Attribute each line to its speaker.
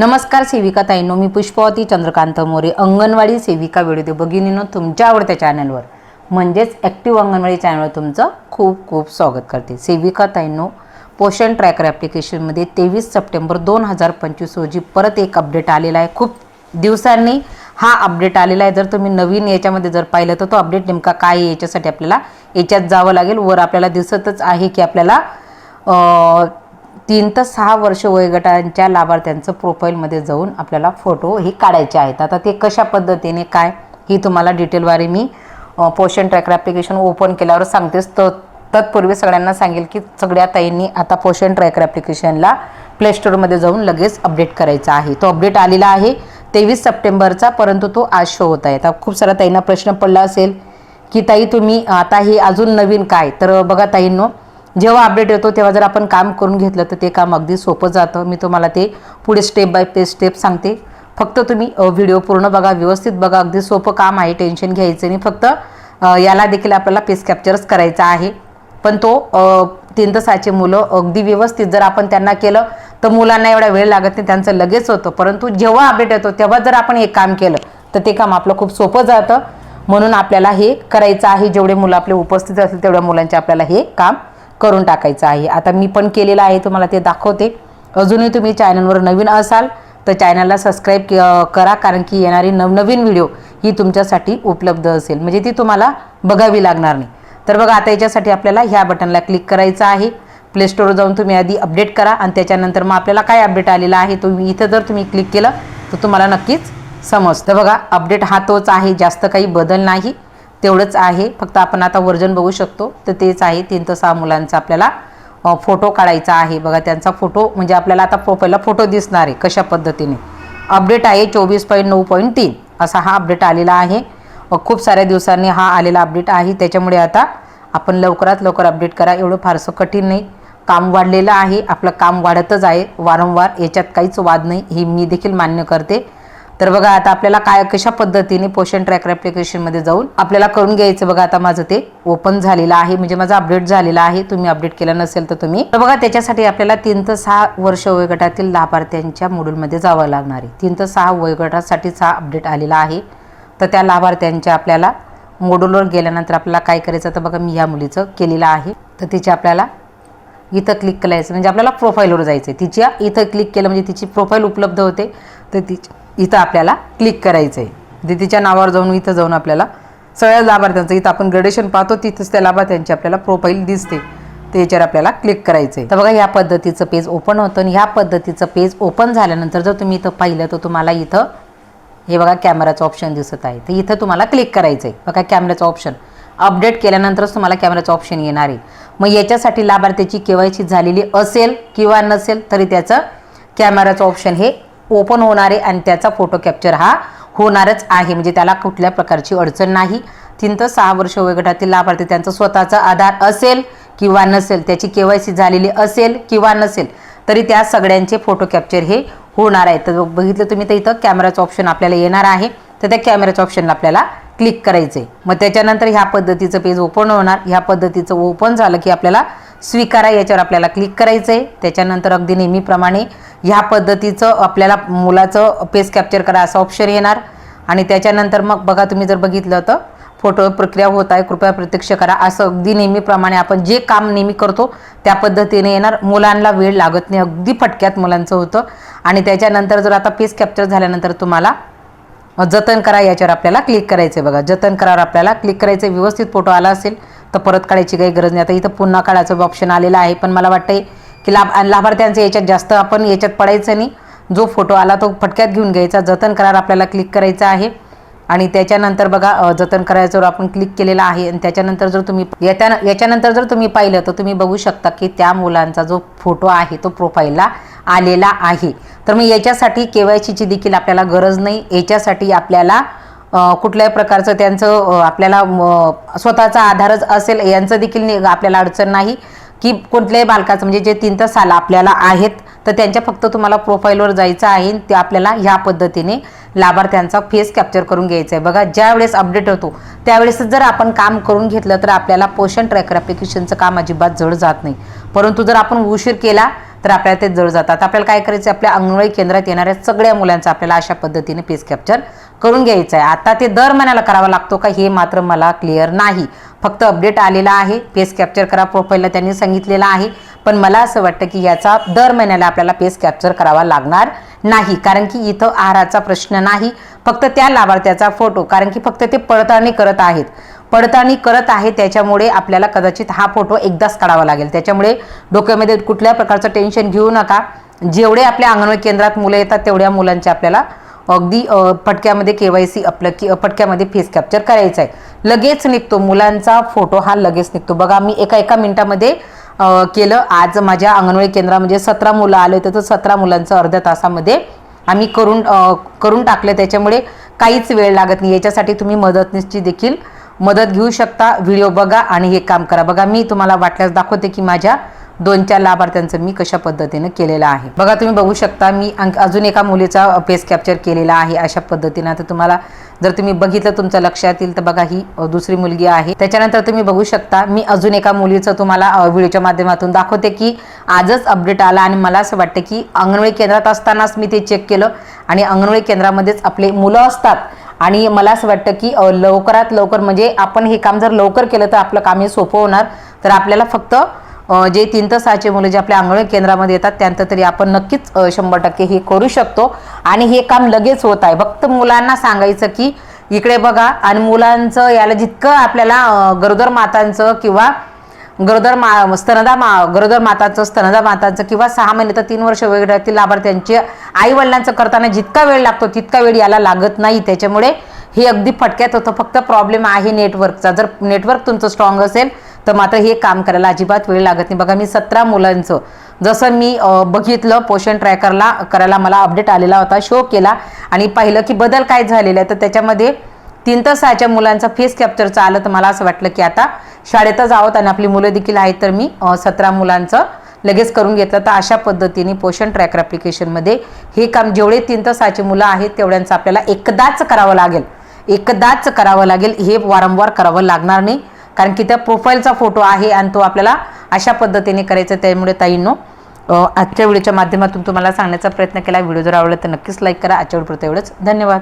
Speaker 1: नमस्कार सेविका ताईंनो मी पुष्पावती चंद्रकांत मोरे अंगणवाडी सेविका व्हिडिओ भगिनीनो तुमच्या आवडत्या चॅनलवर. म्हणजेच ॲक्टिव्ह अंगणवाडी चॅनलवर तुमचं खूप खूप स्वागत करते. सेविका ताईंनो पोषण ट्रॅकर ॲप्लिकेशनमध्ये तेवीस सप्टेंबर दोन हजार पंचवीस रोजी परत एक अपडेट आलेला आहे. खूप दिवसांनी हा अपडेट आलेला आहे. जर तुम्ही नवीन याच्यामध्ये जर पाहिलं तर तो अपडेट नेमका काय आहे याच्यासाठी आपल्याला याच्यात जावं लागेल. वर आपल्याला दिसतच आहे की आपल्याला तीन ते सहा वर्ष वयोगटांच्या लाभार्थ्यांचं प्रोफाईलमध्ये जाऊन आपल्याला फोटो हे काढायचे आहेत. आता ते कशा पद्धतीने काय ही तुम्हाला डिटेलवारी मी पोषण ट्रॅकर ॲप्लिकेशन ओपन केल्यावर सांगतेच. तर तत्पूर्वी सगळ्यांना सांगेल की सगळ्या ताईंनी आता पोषण ट्रॅकर ॲप्लिकेशनला प्ले स्टोअरमध्ये जाऊन लगेच अपडेट करायचा आहे. तो अपडेट आलेला आहे तेवीस सप्टेंबरचा परंतु तो आज शो होत आहे. आता खूप साऱ्या ताईंना प्रश्न पडला असेल की ताई तुम्ही आता हे अजून नवीन काय? तर बघा ताईंनो जेव्हा अपडेट येतो तेव्हा जर आपण काम करून घेतलं तर ते काम अगदी सोपं जातं. मी तुम्हाला ते पुढे स्टेप बाय पे स्टेप सांगते. फक्त तुम्ही व्हिडिओ पूर्ण बघा व्यवस्थित बघा. अगदी सोपं काम आहे टेन्शन घ्यायचं नाही. फक्त याला देखील आपल्याला पेस कॅप्चरच करायचा आहे. पण तो तीन तासाचे मुलं अगदी व्यवस्थित जर आपण त्यांना केलं तर मुलांना एवढा वेळ लागत नाही. त्यांचं लगेच होतं. परंतु जेव्हा अपडेट येतो तेव्हा जर आपण हे काम केलं तर ते काम आपलं खूप सोपं जातं. म्हणून आपल्याला हे करायचं आहे. जेवढे मुलं आपले उपस्थित असतील तेवढ्या मुलांचे आपल्याला हे काम करून टाकायचं आहे. आता मी पण केलेलं आहे तुम्हाला ते दाखवते. अजूनही तुम्ही चॅनलवर नवीन असाल तर चॅनलला सबस्क्राईब करा कारण की येणारी नवनवीन व्हिडिओ ही तुमच्यासाठी उपलब्ध असेल. म्हणजे ती तुम्हाला बघावी लागणार नाही. तर बघा आता याच्यासाठी आपल्याला ह्या बटनला क्लिक करायचं आहे. प्ले स्टोअर जाऊन तुम्ही आधी अपडेट करा आणि त्याच्यानंतर मग आपल्याला काय अपडेट आलेला आहे तो इथं जर तुम्ही क्लिक केलं तर तुम्हाला नक्कीच समजतं. बघा अपडेट हा तोच आहे जास्त काही बदल नाही. तेवढंच आहे. फक्त आपण आता वर्जन बघू शकतो. तर तेच आहे. तीन ते सहा मुलांचा आपल्याला फोटो काढायचा आहे. बघा त्यांचा फोटो म्हणजे आपल्याला आता प्रोफाईलला फोटो दिसणार आहे कशा पद्धतीने. अपडेट आहे चोवीस पॉईंट नऊ पॉईंट तीन. असा हा अपडेट आलेला आहे. खूप साऱ्या दिवसांनी हा आलेला अपडेट आहे. त्याच्यामुळे आता आपण लवकरात लवकर अपडेट करा. एवढं फारसं कठीण नाही. काम वाढलेलं आहे. आपलं काम वाढतच आहे. वारंवार याच्यात काहीच वाद नाही. हे मी देखील मान्य करते. तर बघा आता आपल्याला काय कशा पद्धतीने पोषण ट्रॅकर ॲप्लिकेशनमध्ये जाऊन आपल्याला करून घ्यायचं बघा आता माझं ते ओपन झालेलं आहे. म्हणजे माझं अपडेट झालेलं आहे. तुम्ही अपडेट केलं नसेल तर तुम्ही तर बघा त्याच्यासाठी आपल्याला तीन ते सहा वर्ष वयोगटातील लाभार्थ्यांच्या मॉड्यूलमध्ये जावं लागणार आहे. तीन ते सहा वयोगटासाठीच हा अपडेट आलेला आहे. तर त्या लाभार्थ्यांच्या आपल्याला मोडूलवर गेल्यानंतर आपल्याला काय करायचं? तर बघा मी ह्या मुलीचं केलेलं आहे. तर तिचे आपल्याला इथं क्लिक करायचं. म्हणजे आपल्याला प्रोफाईलवर जायचं आहे तिच्या इथं क्लिक केलं म्हणजे तिची प्रोफाईल उपलब्ध होते. तर तिची इथं आपल्याला क्लिक करायचं आहे म्हणजे ते तिच्या नावावर जाऊन इथं जाऊन आपल्याला सगळ्या लाभार्थ्यांचं इथं आपण ग्रेडेशन पाहतो तिथंच त्या लाभार्थ्यांची आपल्याला प्रोफाईल दिसते. ते याच्यावर आपल्याला क्लिक करायचं आहे तर बघा ह्या पद्धतीचं पेज ओपन होतं आणि ह्या पद्धतीचं पेज ओपन झाल्यानंतर जर तुम्ही इथं पाहिलं तर तुम्हाला इथं हे बघा कॅमेराचं ऑप्शन दिसत आहे. तर इथं तुम्हाला क्लिक करायचं आहे बघा कॅमेराचं ऑप्शन अपडेट केल्यानंतरच तुम्हाला कॅमेराचं ऑप्शन येणार आहे. मग याच्यासाठी लाभार्थ्याची केवायसी झालेली असेल किंवा नसेल तरी त्याचं कॅमेराचं ऑप्शन हे ओपन होणार आहे आणि त्याचा फोटो कॅप्चर हा होणारच आहे. म्हणजे त्याला कुठल्या प्रकारची अडचण नाही. तीन तर सहा वर्ष वयोगटातील लाभार्थी त्यांचा स्वतःचा आधार असेल किंवा नसेल त्याची केवायसी झालेली असेल किंवा नसेल तरी त्या सगळ्यांचे फोटो कॅप्चर हे होणार आहे. तर बघितलं तुम्ही तर इथं कॅमेराचं ऑप्शन आपल्याला येणार आहे. तर त्या कॅमेराच्या ऑप्शनला आपल्याला क्लिक करायचं आहे मग त्याच्यानंतर ह्या पद्धतीचं पेज ओपन होणार. ह्या पद्धतीचं ओपन झालं की आपल्याला स्वीकारा याच्यावर आपल्याला क्लिक करायचं आहे त्याच्यानंतर अगदी नेहमीप्रमाणे ह्या पद्धतीचं आपल्याला मुलाचं पेज कॅप्चर करा असं ऑप्शन येणार. आणि त्याच्यानंतर मग बघा तुम्ही जर बघितलं तर फोटो प्रक्रिया होत आहे कृपया प्रत्यक्ष करा. असं अगदी नेहमीप्रमाणे आपण जे काम नेहमी करतो त्या पद्धतीने येणार. मुलांना वेळ लागत नाही. अगदी फटक्यात मुलांचं होतं. आणि त्याच्यानंतर जर आता पेज कॅप्चर झाल्यानंतर तुम्हाला मग जतन करा याच्यावर आपल्याला क्लिक करायचं आहे बघा. जतन करावर आपल्याला क्लिक करायचं आहे व्यवस्थित फोटो आला असेल तर परत काढायची काही गरज नाही. आता इथं पुन्हा काढायचं ऑप्शन आलेलं आहे पण मला वाटतंय की लाभ लाभार्थ्यांचं याच्यात जास्त आपण याच्यात पडायचं नाही. जो फोटो आला तो फटक्यात घेऊन घ्यायचा. जतन करार आपल्याला क्लिक करायचा आहे. आणि त्याच्यानंतर बघा जतन जतन जर आपण क्लिक केलेला आहे आणि त्याच्यानंतर जर तुम्ही येत्या याच्यानंतर जर तुम्ही पाहिलं तर तुम्ही बघू शकता की त्या मुलांचा जो फोटो आहे तो प्रोफाईलला आलेला आहे. तर मग याच्यासाठी के वाय सीची देखील आपल्याला गरज नाही. याच्यासाठी आपल्याला कुठल्याही प्रकारचं त्यांचं आपल्याला स्वतःचा आधारच असेल यांचं देखील आपल्याला अडचण नाही की कुठल्याही बालकाचं म्हणजे जे तीन तास साल आपल्याला आहेत तर त्यांच्या फक्त तुम्हाला प्रोफाईलवर जायचं आहे ते आपल्याला ह्या पद्धतीने लाभार्थ्यांचा फेस कॅप्चर करून घ्यायचा आहे. बघा ज्यावेळेस अपडेट होतो त्यावेळेस जर आपण काम करून घेतलं तर आपल्याला पोषण ट्रॅकर ॲप्लिकेशनचं काम अजिबात जड जात नाही. परंतु जर आपण उशीर केला तर आपल्याला ते जड जातात. आपल्याला काय करायचं आहे? आपल्या अंगणवाडी केंद्रात येणाऱ्या सगळ्या मुलांचं आपल्याला अशा पद्धतीने फेस कॅप्चर करून घ्यायचं आहे. आता ते दर महिन्याला करावा लागतो का? हे मात्र मला क्लिअर नाही. फक्त अपडेट आलेला आहे. फेस कॅप्चर करा प्रोफाईलला त्यांनी सांगितलेलं आहे. पण मला असं वाटतं की याचा दर महिन्याला आपल्याला फेस कॅप्चर करावा लागणार नाही. कारण की इथं आहाराचा प्रश्न नाही फक्त त्या लाभार्थ्याचा फोटो कारण की फक्त ते पडताळणी करत आहेत. पडताळणी करत आहे त्याच्यामुळे आपल्याला कदाचित हा फोटो एकदाच काढावा लागेल. त्याच्यामुळे डोक्यामध्ये कुठल्या प्रकारचं टेन्शन घेऊ नका. जेवढे आपल्या अंगणवाडी केंद्रात मुलं येतात तेवढ्या मुलांचे आपल्याला अगदी पटक्यामध्ये के वाय सी आपलं की पटक्यामध्ये फेस कॅप्चर करायचं आहे लगेच निघतो. मुलांचा फोटो हा लगेच निघतो. बघा मी एका एका मिनिटामध्ये केलं. आज माझ्या अंगणवाडी केंद्रामध्ये म्हणजे सतरा मुलं आले होते तर सतरा मुलांचं अर्ध्या तासामध्ये आम्ही करून करून टाकलं. त्याच्यामुळे काहीच वेळ लागत नाही. याच्यासाठी तुम्ही मदतनीसची देखील मदत घेऊ शकता. व्हिडिओ बघा आणि हे काम करा. बघा मी तुम्हाला वाटल्यास दाखवते की माझ्या दोन चार लाभार्थ्यांचं मी कशा पद्धतीनं केलेलं आहे. बघा तुम्ही बघू शकता मी अजून एका मुलीचा फेस कॅप्चर केलेला आहे अशा पद्धतीनं. आता तुम्हाला जर तुम्ही बघितलं तुमच्या लक्षात येईल तर बघा ही दुसरी मुलगी आहे. त्याच्यानंतर तुम्ही बघू शकता मी अजून एका मुलीचं तुम्हाला व्हिडिओच्या माध्यमातून दाखवते की आजच अपडेट आला आणि मला असं वाटतं की अंगणवाडी केंद्रात असतानाच मी ते चेक केलं आणि अंगणवाडी केंद्रामध्येच आपले मुलं असतात. आणि मला असं वाटतं की लवकरात लवकर म्हणजे आपण हे काम जर लवकर केलं तर आपलं काम हे सोपं होणार. तर आपल्याला फक्त जे तीन ते सहाचे मुलं जे आपल्या अंगणवाडी केंद्रामध्ये येतात त्यांचं तरी आपण नक्कीच शंभर टक्के हे करू शकतो. आणि हे काम लगेच होत आहे. फक्त मुलांना सांगायचं की इकडे बघा आणि मुलांचं याला जितकं आपल्याला गरोदर मातांचं किंवा गरोदर मा स्तनदा मा गरोदर माताचं स्तनदा मातांचं किंवा सहा महिने तर तीन वर्ष वयोगटातील लाभार्थ्यांचे आई वडिलांचं करताना जितका वेळ लागतो तितका वेळ याला लागत नाही. त्याच्यामुळे हे अगदी फटक्यात होतं. फक्त प्रॉब्लेम आहे नेटवर्कचा जर नेटवर्क तुमचं स्ट्रॉंग असेल तर मात्र हे काम करायला अजिबात वेळ लागत नाही. बघा मी सतरा मुलांचं जसं मी बघितलं पोषण ट्रॅकरला करायला मला अपडेट आलेला होता शो केला आणि पाहिलं की बदल काय झालेला आहे तर त्याच्यामध्ये तीन तर सहाच्या मुलांचं फेस कॅप्चरचं आलं तर मला असं वाटलं की आता शाळेतच आहोत आणि आपली मुलं देखील आहेत तर मी सतरा मुलांचं लगेच करून घेतलं. तर अशा पद्धतीने पोषण ट्रॅकर ॲप्लिकेशनमध्ये हे काम जेवढे तीन तर सहाचे मुलं आहेत तेवढ्यांचं आपल्याला एकदाच करावं लागेल. एकदाच करावं लागेल हे वारंवार करावं लागणार नाही. कारण की त्या प्रोफाईलचा फोटो आहे आणि तो आपल्याला अशा पद्धतीने करायचा आहे. त्यामुळे ताईंनो आजच्या व्हिडिओच्या माध्यमातून तुम्हाला सांगण्याचा प्रयत्न केला. व्हिडिओ जर आवडला तर नक्कीच लाईक करा. आजच्या व्हिडिओ एवढंच. धन्यवाद.